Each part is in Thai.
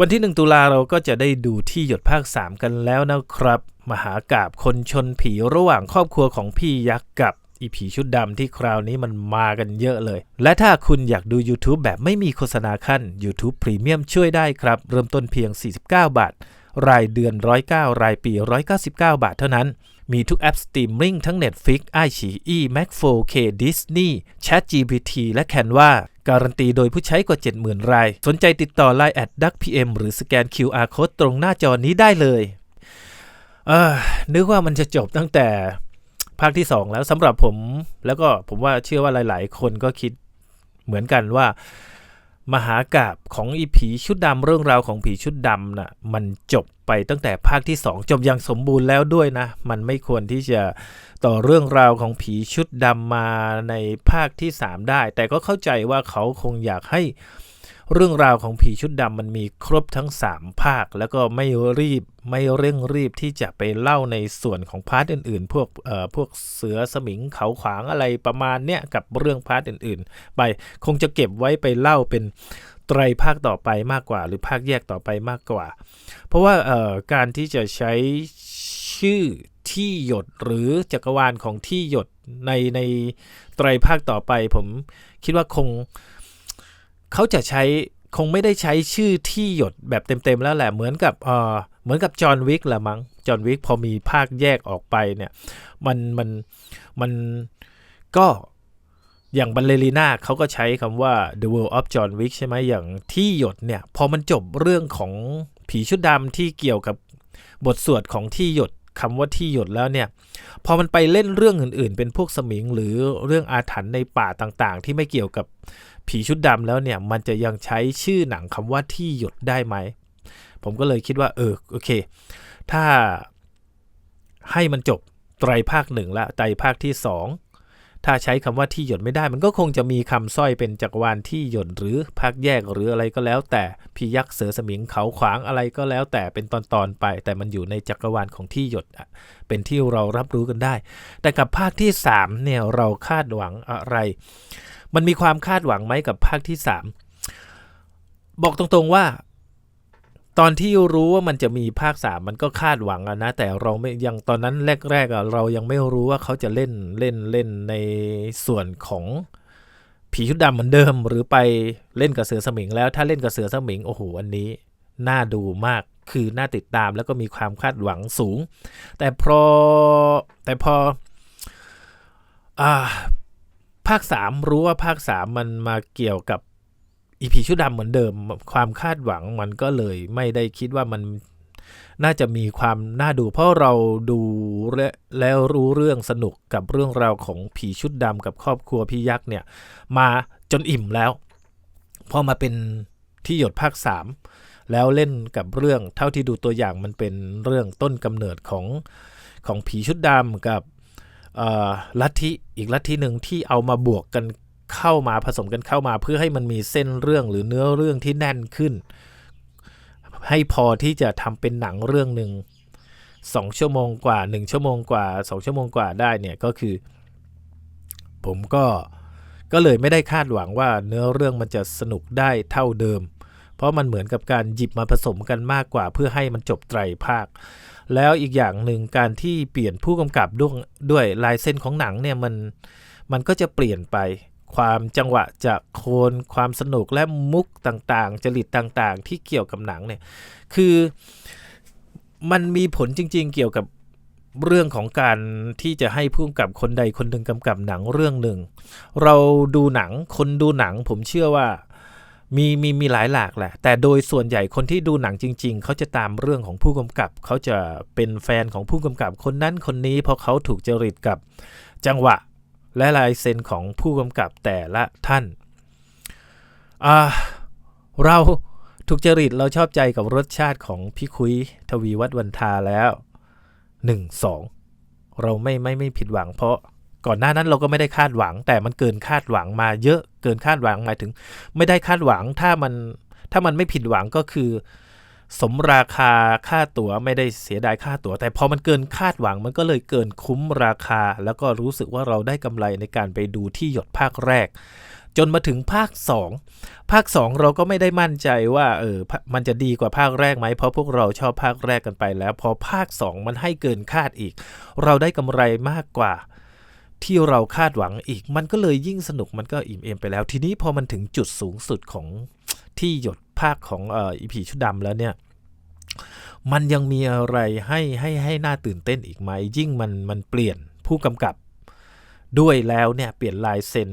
วันที่ 1 ตุลาเราก็จะได้ดูที่หยดภาค 3 กันแล้วนะครับ มหากาบคนชนผีระหว่างครอบครัวของพี่ยักษ์กับอีผีชุดดำที่คราวนี้มันมากันเยอะเลย และถ้าคุณอยากดู YouTube แบบไม่มีโฆษณาขั้น YouTube Premium ช่วยได้ครับ เริ่มต้นเพียง 49 บาท รายเดือน 109 รายปี 199 บาทเท่านั้น มีทุกแอปสตรีมมิ่งทั้ง Netflix, iQIYI, Mac 4K, Disney, ChatGPT และ Canva การันตีโดยผู้ใช้กว่า 70,000 ราย สนใจติดต่อ Line แอด DuckPM หรือสแกน QR Code ตรงหน้าจอนี้ได้เลยเออนึกว่ามันจะจบตั้งแต่ภาคที่ 2 แล้วสำหรับผม แล้วก็ผมว่าเชื่อว่าหลาย ๆ คนก็คิดเหมือนกันว่า มหากาบของอีผีชุดดำเรื่องราวของผีชุดดำน่ะมันจบไปตั้งแต่ภาคที่ 2 จบอย่างสมบูรณ์แล้วด้วยนะ มันไม่ควรที่จะต่อเรื่องราวของผีชุดดำมาในภาคที่ 3 ได้ แต่ก็เข้าใจว่าเขาคงอยากให้ เรื่องราวของผีชุดดำมันมีครบทั้ง 3 ภาค แล้วก็ไม่รีบไม่เร่งรีบที่จะไปเล่าในส่วนของพาร์ทอื่น ๆ พวกเอ่อพวกเสือสมิงเขาขวางอะไรประมาณเนี้ยกับเรื่องพาร์ทอื่น ๆ ไปคงจะเก็บไว้ไปเล่าเป็นไตรภาคต่อไปมากกว่า หรือภาคแยกต่อไปมากกว่า เพราะว่าเอ่อการที่จะใช้ชื่อที่หยดหรือจักรวาลของที่หยดในในไตรภาคต่อไป ผมคิดว่าคง เขาจะใช้คงไม่ได้ใช้ชื่อที่หยดแบบเต็มๆแล้วแหละเหมือนกับเออเหมือนกับจอห์นวิกละมั้งจอห์นวิกพอมีภาคแยกออกไปเนี่ย มันมันมันก็อย่างบัลเลรีนาเขาก็ใช้คำว่า the world of John Wick ใช่ไหมอย่างที่หยดเนี่ย พอมันจบเรื่องของผีชุดดำที่เกี่ยวกับบทสวดของที่หยดคำว่าที่หยดแล้วเนี่ย พอมันไปเล่นเรื่องอื่นๆ เป็นพวกสมิงหรือเรื่องอาถรรพ์ในป่าต่างๆ ที่ไม่เกี่ยวกับ ผีชุดดำแล้วเนี่ย มันจะยังใช้ชื่อหนังคำว่าที่หยดได้ไหม ผมก็เลยคิดว่า เออ โอเค ถ้าให้มันจบไตรภาคหนึ่งละไตรภาคที่สองถ้าใช้คำว่าที่หยดไม่ได้ มันก็คงจะมีคำสร้อยเป็นจักรวาลที่หยดหรือภาคแยกหรืออะไรก็แล้ว แต่พี่ยักษ์เสือสมิงเขาขวางอะไรก็แล้ว แต่เป็นตอนๆไป แต่มันอยู่ในจักรวาลของที่หยดอะเป็นที่เรารับรู้กันได้ แต่กับภาคที่สามเนี่ยเราคาดหวังอะไร มันมีความคาดหวังไหมกับภาคที่สามบอกตรงๆว่า ตอนที่รู้ว่ามันจะมีภาคสามมันก็คาดหวังอะนะ แต่เราไม่ยังตอนนั้นแรกๆอะเรายังไม่รู้ว่าเขาจะเล่นเล่นเล่นในส่วนของผีชุดดำเหมือนเดิม หรือไปเล่นกับเสือสมิง แล้วถ้าเล่นกับเสือสมิงโอ้โหอันนี้น่าดูมากคือน่าติดตามแล้วก็มีความคาดหวังสูง แต่พอแต่พออ่า ภาคสามรู้ว่าภาคสามมันมาเกี่ยวกับอีพีชุดดำเหมือนเดิม ความคาดหวังมันก็เลยไม่ได้คิดว่ามันน่าจะมีความน่าดู เพราะเราดูและแล้วรู้เรื่องสนุกกับเรื่องราวของผีชุดดำกับครอบครัวพี่ยักษ์เนี่ย มาจนอิ่มแล้ว พอมาเป็นที่หยดภาคสามแล้วเล่นกับเรื่องเท่าที่ดูตัวอย่างมันเป็นเรื่องต้นกำเนิดของของผีชุดดำกับ ลัทธิอีกลัทธิหนึ่งที่เอามาบวกกันเข้ามาผสมกันเข้ามาเพื่อให้มันมีเส้นเรื่องหรือเนื้อเรื่องที่แน่นขึ้น ให้พอที่จะทำเป็นหนังเรื่องหนึ่งสองชั่วโมงกว่าหนึ่งชั่วโมงกว่าสองชั่วโมงกว่าได้เนี่ยก็คือ ผมก็ก็เลยไม่ได้คาดหวังว่าเนื้อเรื่องมันจะสนุกได้เท่าเดิม ราะมันเหมือนกับการหยิบมาผสมกันมากกว่า เพื่อให้มันจบไตรภาค แล้วอีกอย่างหนึ่งการที่เปลี่ยนผู้กำกับด้วยด้วยลายเส้นของหนังเนี่ยมันมันก็จะเปลี่ยนไป ความจังหวะจะโคนความสนุกและมุกต่างๆ จริตต่างๆ ที่เกี่ยวกับหนังเนี่ยคือมันมีผลจริง ๆ เกี่ยวกับเรื่องของการที่จะให้ผู้กำกับคนใดคนหนึ่งกำกับหนังเรื่องหนึ่ง เราดูหนังคนดูหนังผมเชื่อว่า มีมีมีหลายหลากแหละ แต่โดยส่วนใหญ่คนที่ดูหนังจริง ๆ เขาจะตามเรื่องของผู้กำกับ เขาจะเป็นแฟนของผู้กำกับคนนั้นคนนี้เพราะเขาถูกจริตกับจังหวะและลายเซ็นของผู้กำกับแต่ละท่านเราถูกจริตเราชอบใจกับรสชาติของพี่คุยทวีวัฒวันทาแล้ว 1 2 เราไม่ไม่ไม่ผิดหวังเพราะ ก่อนหน้านั้นเราก็ไม่ได้คาดหวัง แต่มันเกินคาดหวังมาเยอะเกินคาดหวังหมายถึง ไม่ได้คาดหวังถ้ามันถ้ามันไม่ผิดหวังก็คือ สมราคาค่าตั๋วไม่ได้เสียดายค่าตั๋ว แต่พอมันเกินคาดหวังมันก็เลยเกินคุ้มราคา แล้วก็รู้สึกว่าเราได้กำไรในการไปดูที่หยดภาคแรก จนมาถึงภาคสองภาคสองเราก็ไม่ได้มั่นใจว่าเออมันจะดีกว่าภาคแรกไหมเพราะพวกเราชอบภาคแรกกันไปแล้ว พอภาคสองมันให้เกินคาดอีก เราได้กำไรมากกว่า ที่เราคาดหวังอีก มันก็เลยยิ่งสนุกมันก็อิ่มเอมไปแล้ว ทีนี้พอมันถึงจุดสูงสุดของที่หยดภาคของเอ่ออีพีชุดดำแล้วเนี่ยมันยังมีอะไรให้ให้ให้หน่าตื่นเต้นอีกไหม ยิ่งมันมันเปลี่ยนผู้กำกับด้วยแล้วเนี่ยเปลี่ยนลายเซ็น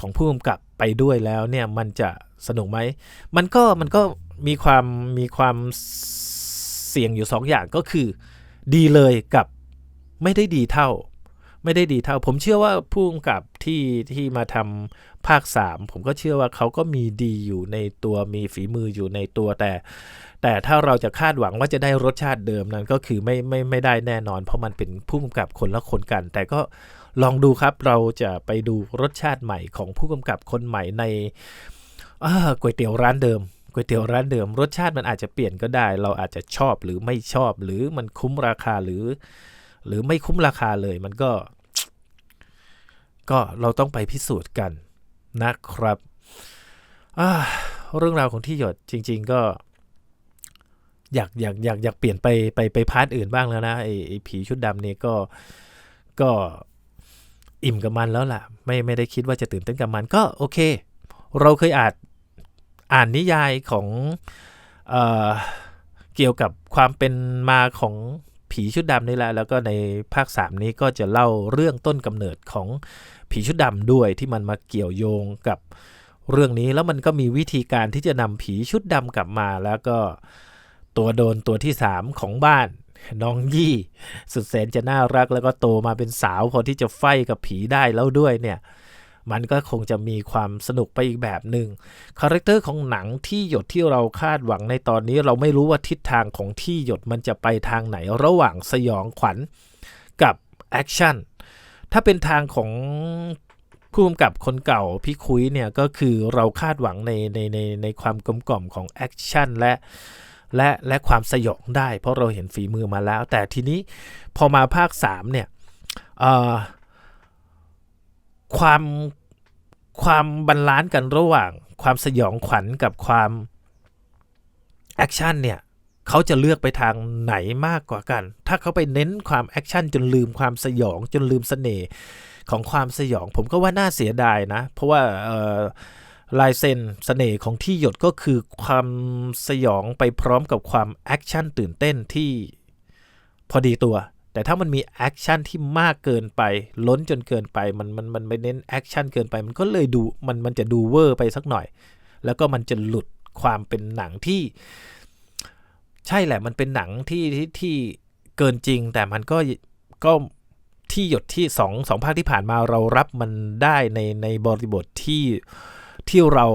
ของผู้กำกับไปด้วยแล้วเนี่ยมันจะสนุกไหม มันก็มันก็มีความมีความเสี่ยงอยู่สองอย่างก็คือ ดีเลยกับไม่ได้ดีเท่า ไม่ได้ดีเท่า ผมเชื่อว่าผู้กำกับที่ที่มาทำภาคสามผมก็เชื่อว่าเขาก็มีดีอยู่ในตัวมีฝีมืออยู่ในตัวแต่ แต่ถ้าเราจะคาดหวังว่าจะได้รสชาติเดิมนั้นก็คือไม่ไม่ไม่ได้แน่นอน เพราะมันเป็นผู้กำกับคนละคนกัน แต่ก็ลองดูครับเราจะไปดูรสชาติใหม่ของผู้กำกับคนใหม่ในก๋วยเตี๋ยวร้านเดิมก๋วยเตี๋ยวร้านเดิมรสชาติมันอาจจะเปลี่ยนก็ได้ เราอาจจะชอบหรือไม่ชอบหรือมันคุ้มราคาหรือ หรือไม่คุ้มราคาเลยมันก็ ก็เราต้องไปพิสูจน์กันนะครับเรื่องราวของที่หยดจริง ๆ ก็ อยากอยากอยากอยากเปลี่ยนไปไปไปพาร์ทอื่นบ้างแล้วนะไอ้ไอผีชุดดำนี่ก็ก็อิ่มกับมันแล้วล่ะ ไม่ไม่ได้คิดว่าจะตื่นเต้นกับมันก็โอเค เราเคยอ่านอ่านนิยายของเออเกี่ยวกับความเป็นมาของ ผีชุดดำนี่แหละแล้วก็ในภาค 3 นี้ก็จะเล่าเรื่องต้นกำเนิดของผีชุดดำด้วยที่มันมาเกี่ยวโยงกับเรื่องนี้แล้วมันก็มีวิธีการที่จะนำผีชุดดำกลับมา แล้วก็ตัวโดนตัวที่ 3 ของบ้านน้องยี่สุดแสนจะน่ารักแล้วก็โตมาเป็นสาวพอที่จะไฟกับผีได้แล้วด้วยเนี่ย มันก็คงจะมีความสนุกไปอีกแบบหนึ่งคาแรคเตอร์ของหนังที่หยดที่เราคาดหวังในตอนนี้ เราไม่รู้ว่าทิศทางของที่หยดมันจะไปทางไหนระหว่างสยองขวัญกับแอคชั่นถ้าเป็นทางของผู้กำกับคนเก่าพี่คุยเนี่ยก็คือเราคาดหวังในในในในความกลมกล่อมของแอคชั่นและและและความสยองได้ เพราะเราเห็นฝีมือมาแล้ว แต่ทีนี้พอมาภาค 3 เนี่ย ความความบรรลานซ์กันระหว่างความสยองขวัญกับความแอคชั่นเนี่ยเขาจะเลือกไปทางไหนมากกว่ากัน ถ้าเขาไปเน้นความแอคชั่นจนลืมความสยองจนลืมเสน่ห์ของความสยอง ผมก็ว่าน่าเสียดายนะ เพราะว่าลายเซ็นเสน่ห์ของที่หยดก็คือความสยองไปพร้อมกับความแอคชั่นตื่นเต้นที่พอดีตัว แต่ถ้ามันมีแอคชั่นที่มากเกินไป ล้นจนเกินไป มันมันมันไม่เน้นแอคชั่นเกินไป มันก็เลยดูมันมันจะดูเวอร์ไปสักหน่อย แล้วก็มันจะหลุดความเป็นหนังที่ ใช่แหละ มันเป็นหนังที่ที่ที่เกินจริง แต่มันก็ก็ที่หยดที่สองสองภาคที่ผ่านมาเรารับมันได้ในในบริบทที่ที่เรา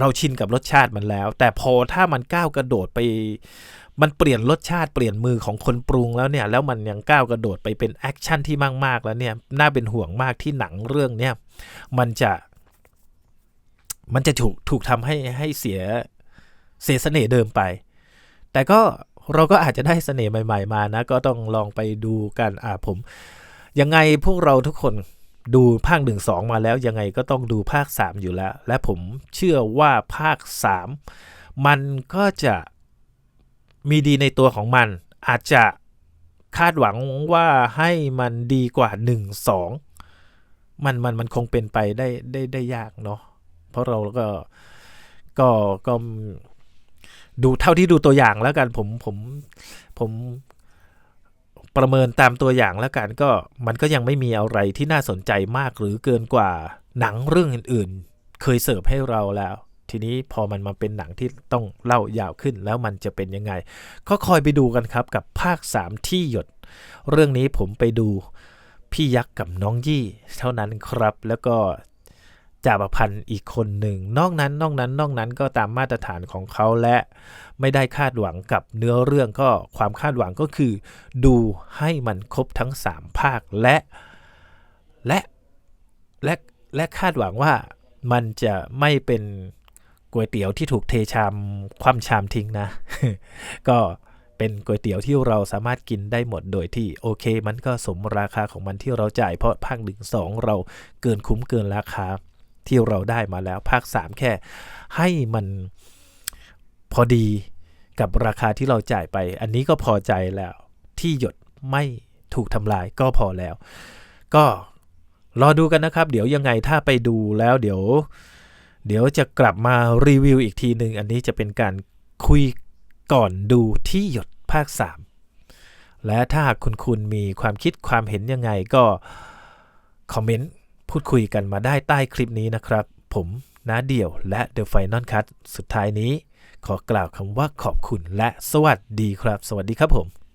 เราชินกับรสชาติมันแล้ว แต่พอถ้ามันก้าวกระโดดไป มันเปลี่ยนรสชาติเปลี่ยนมือของคนปรุงแล้วเนี่ย แล้วมันยังก้าวกระโดดไปเป็นแอคชั่นที่มากๆแล้วเนี่ย น่าเป็นห่วงมากที่หนังเรื่องเนี้ยมันจะ มันจะถูกถูกทำให้ให้เสียเสียเสน่ห์เดิมไป แต่ก็เราก็อาจจะได้เสน่ห์ใหม่ ๆ มานะ ก็ต้องลองไปดูกันอ่าผม ยังไงพวกเราทุกคนดูภาคหนึ่งสองมาแล้วยังไงก็ต้องดูภาค 3 อยู่แล้ว และผมเชื่อว่าภาค 3 มันก็จะ มีดีในตัวของมัน อาจจะคาดหวังว่าให้มันดีกว่า 1 2 มันมันมันคงเป็นไปได้ได้ได้ยากเนาะเพราะเราก็ก็ก็ดูเท่าที่ดูตัวอย่างแล้วกันผมผมผมประเมินตามตัวอย่างแล้วกันก็มันก็ยังไม่มีอะไรที่น่าสนใจมากหรือเกินกว่าหนังเรื่องอื่นๆ เคยเสิร์ฟให้เราแล้ว ทีนี้พอมันมาเป็นหนังที่ต้องเล่ายาวขึ้นแล้วมันจะเป็นยังไง ก็คอยไปดูกันครับกับภาค 3 ที่หยด เรื่องนี้ผมไปดูพี่ยักษ์กับน้องยี่ เท่านั้นครับ แล้วก็จ่าประพันธ์อีกคนหนึ่ง นอกนั้นนอกนั้นนอกนั้นก็ตามมาตรฐานของเขาและไม่ได้คาดหวังกับเนื้อเรื่องก็ความคาดหวังก็คือ ดูให้มันครบทั้ง 3 ภาคและและและและคาดหวังว่ามันจะไม่เป็น ก๋วยเตี๋ยวที่ถูกเทชามความชามทิ้งนะ ก็เป็นก๋วยเตี๋ยวที่เราสามารถกินได้หมดโดยที่โอเค มันก็สมราคาของมันที่เราจ่ายเพราะภาคหนึ่งสองเราเกินคุ้มเกินราคาที่เราได้มาแล้วภาค 3 แค่ ให้มันพอดีกับราคาที่เราจ่ายไป อันนี้ก็พอใจแล้ว ที่หยดไม่ถูกทำลายก็พอแล้ว ก็รอดูกันนะครับ เดี๋ยวยังไงถ้าไปดูแล้วเดี๋ยว เดี๋ยวจะกลับมารีวิวอีกทีหนึ่งอันนี้จะเป็นการคุยก่อนดูที่หยดภาค 3 และถ้าหากคุณคุณมีความคิดความเห็นยังไงก็ คอมเมนต์ พูดคุยกันมาได้ใต้คลิปนี้นะครับ ผมนาเดี่ยวและ The Final Cut สุดท้ายนี้ ขอกล่าวคำว่าขอบคุณและสวัสดีครับ สวัสดีครับผม